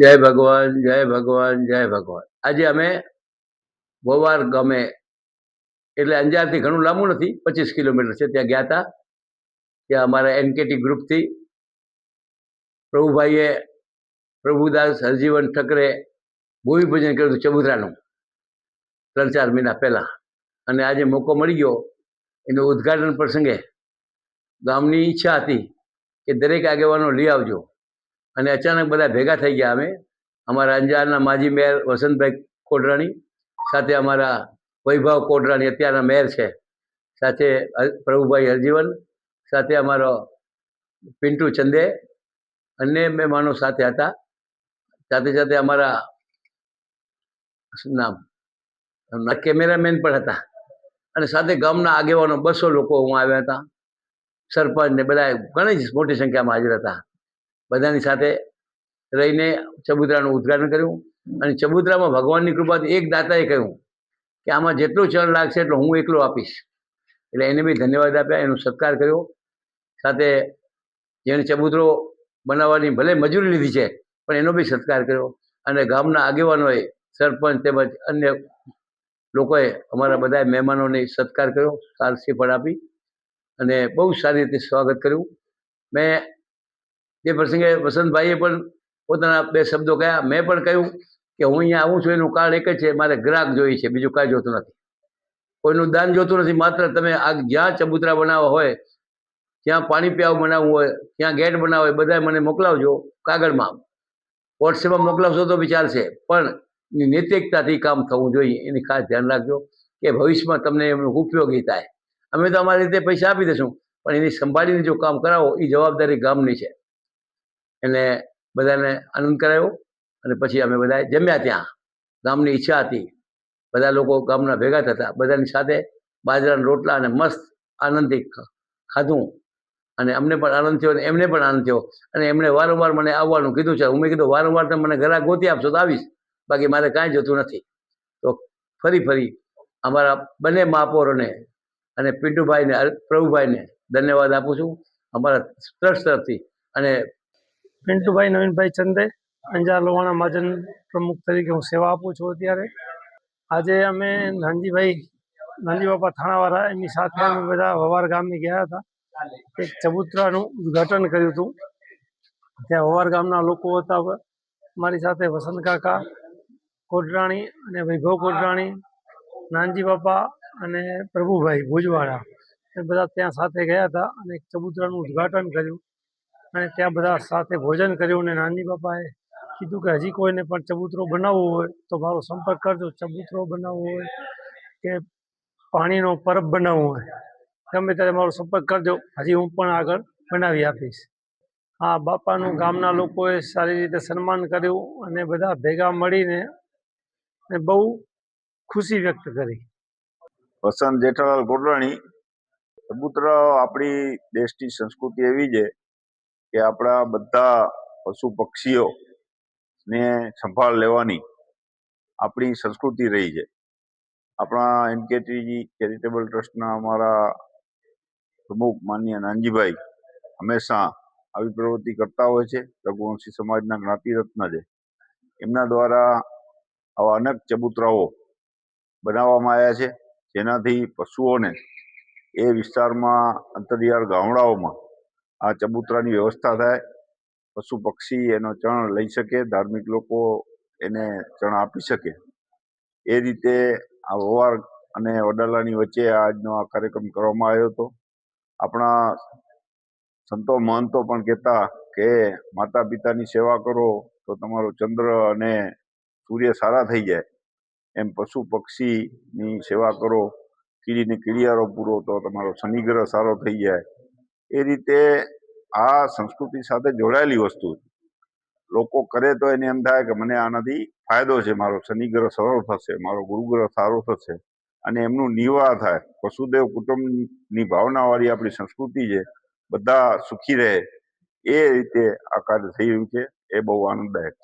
જય ભગવાન જય ભગવાન જય ભગવાન. આજે અમે વવાર ગમે, એટલે અંજારથી ઘણું લાંબુ નથી, પચીસ કિલોમીટર છે ત્યાં ગયા હતા ત્યાં અમારા એનકેટી ગ્રુપથી પ્રભુભાઈએ પ્રભુદાસ, હરજીવન ઠકરે ભૂમિપૂજન કર્યું હતું ચબુતરાનું ત્રણ ચાર મહિના પહેલાં. અને આજે મોકો મળી ગયો, એનું ઉદ્ઘાટન પ્રસંગે ગામની ઈચ્છા હતી કે દરેક આગેવાનો લઈ આવજો. અને અચાનક બધા ભેગા થઈ ગયા અમે. અમારા અંજારના માજી મેયર વસંતભાઈ કોટરાણી સાથે અમારા વૈભવ કોટરાણી અત્યારના મેયર છે. સાથે પ્રભુભાઈ હરજીવન, સાથે અમારો પિન્ટુ ચંદે અન્ય મહેમાનો સાથે હતા. સાથે સાથે અમારા શું નામ? કેમેરામેન પણ હતા. અને સાથે ગામના આગેવાનો બસો લોકો હું આવ્યા હતા. સરપંચ ને બધા ઘણી જ મોટી સંખ્યામાં હાજર હતા. બધાની સાથે રહીને ચબુતરાનું ઉદ્ઘાટન કર્યું. અને ચબુતરામાં ભગવાનની કૃપાથી એક દાતાએ કહ્યું કે આમાં જેટલું ચરણ લાગશે એટલું હું એકલો આપીશ. એટલે એને બી ધન્યવાદ આપ્યા, એનો સત્કાર કર્યો. સાથે જેણે ચબૂતરો બનાવવાની ભલે મજૂરી લીધી છે, પણ એનો બી સત્કાર કર્યો. અને ગામના આગેવાનોએ, સરપંચ તેમજ અન્ય લોકોએ અમારા બધા મહેમાનોને સત્કાર કર્યો, સારસી પણ આપી અને બહુ સારી રીતે સ્વાગત કર્યું. મેં તે પ્રસંગે વસંતભાઈએ પણ પોતાના બે શબ્દો કહ્યા મેં પણ કહ્યું કે હું અહીંયા આવું છું, એનું કારણ એક જ છે, મારે ગ્રાહક જોઈએ છે, બીજું કાંઈ જોતું નથી. કોઈનું દાન જોતું નથી, માત્ર તમે આ જ્યાં ચબૂતરા બનાવવા હોય ત્યાં પાણી પીવા બનાવવું હોય, ત્યાં ગેટ બનાવવા હોય બધા મને મોકલાવજો, કાગળમાં વોટ્સએપમાં મોકલાવશો તો બી ચાલશે, પણ નૈતિકતાથી કામ થવું જોઈએ, એની ખાસ ધ્યાન રાખજો કે ભવિષ્યમાં તમને એમનું ઉપયોગી થાય. અમે તો અમારી રીતે પૈસા આપી દઈશું, પણ એની સંભાળીને જો કામ કરાવો, એ જવાબદારી ગામની છે. એટલે બધાને આનંદ કરાયો અને પછી અમે બધાએ જમ્યા ત્યાં. ગામની ઈચ્છા હતી. બધા લોકો ગામના ભેગા થતા. બધાની સાથે બાજરાના રોટલા અને મસ્ત આનંદથી ખાધું. અને અમને પણ આનંદ થયો અને એમને પણ આનંદ થયો. અને એમણે વારંવાર મને આવવાનું કીધું છે. હું મેં કીધું, વારંવાર તમે મને ઘરા ગોતી આપશો તો આવીશ. બાકી મારે કાંઈ જોતું નથી. તો ફરી ફરી અમારા બંને મહાપૌરોને અને પિન્ટુભાઈને પ્રભુભાઈને ધન્યવાદ આપું છું. અમારા ટ્રસ્ટ તરફથી અને પિન્ટુભાઈ, નવીનભાઈ ચંદે, અંજાર લોવાણા મહાજન પ્રમુખ તરીકે હું સેવા આપું છું અત્યારે. આજે અમે નાનજીભાઈ નાનજી બાપા થાણાવાળા, એમની સાથે અમે બધા વવાર ગામે ગયા હતા. એક ચબૂતરાનું ઉદ્ઘાટન કર્યું હતું. ત્યાં વવાર ગામના લોકો હતા. મારી સાથે વસંત કાકા કોટરાણી અને વૈભવ કોટરાણી, નાનજી બાપા અને પ્રભુભાઈ ભુજવાળા એ બધા ત્યાં સાથે ગયા હતા અને એક ચબૂતરાનું ઉદ્ઘાટન કર્યું. અને ત્યાં બધા સાથે ભોજન કર્યું અને નાની બાપાએ કીધું કે હજી કોઈને પણ ચબૂતરો બનાવવો હોય તો મારો સંપર્ક કરજો. ચબૂતરો બનાવવો હોય કે પાણીનો પરબ બનાવવો હોય, ગમે ત્યારે મારો સંપર્ક કરજો. હજી હું પણ આગળ બનાવી આપીશ. આ બાપાનું ગામના લોકોએ સારી રીતે સન્માન કર્યું અને બધા ભેગા મળીને બહુ ખુશી વ્યક્ત કરી. વસંત જેઠાલાલ કોટરાણી ચબૂતરા આપણી દેશની સંસ્કૃતિ એવી છે કે આપણા બધા પશુ પક્ષીઓ ને સંભાળ લેવાની આપણી સંસ્કૃતિ રહી છે. આપણા એનકેટીજી ચેરિટેબલ ટ્રસ્ટના અમારા પ્રમુખ માન્ય નાનજીભાઈ હંમેશા આવી પ્રવૃત્તિ કરતા હોય છે, રઘુવંશી સમાજના જ્ઞાતિરત્ન છે. એમના દ્વારા આવા અનેક ચબૂતરાઓ બનાવવામાં આવ્યા છે, જેનાથી પશુઓને એ વિસ્તારમાં અંતરિયાળ ગામડાઓમાં આ ચબૂતરાની વ્યવસ્થા થાય, પશુ પક્ષી એનો ચણ લઈ શકે, ધાર્મિક લોકો એને ચણ આપી શકે. એ રીતે આ વવાર અને વડાલાની વચ્ચે આજનો આ કાર્યક્રમ કરવામાં આવ્યો હતો. આપણા સંતો મહંતો પણ કહેતા કે માતા પિતાની સેવા કરો તો તમારો ચંદ્ર અને સૂર્ય સારા થઈ જાય. એમ પશુ પક્ષીની સેવા કરો, કીડીને કીડિયારો પૂરો તો તમારો શનિગ્રહ સારો થઈ જાય. એ રીતે આ સંસ્કૃતિ સાથે જોડાયેલી વસ્તુ લોકો કરે તો એને એમ થાય કે મને આનાથી ફાયદો છે, મારો શનિગ્રહ સરળ થશે, મારો ગુરુગ્રહ સારો થશે અને એમનું નિવાહ થાય. વસુદેવ કુટુંબની ભાવનાવાળી આપણી સંસ્કૃતિ છે, બધા સુખી રહે. એ રીતે આ કાર્ય થઈ રહ્યું છે. એ બહુ આનંદદાયક છે.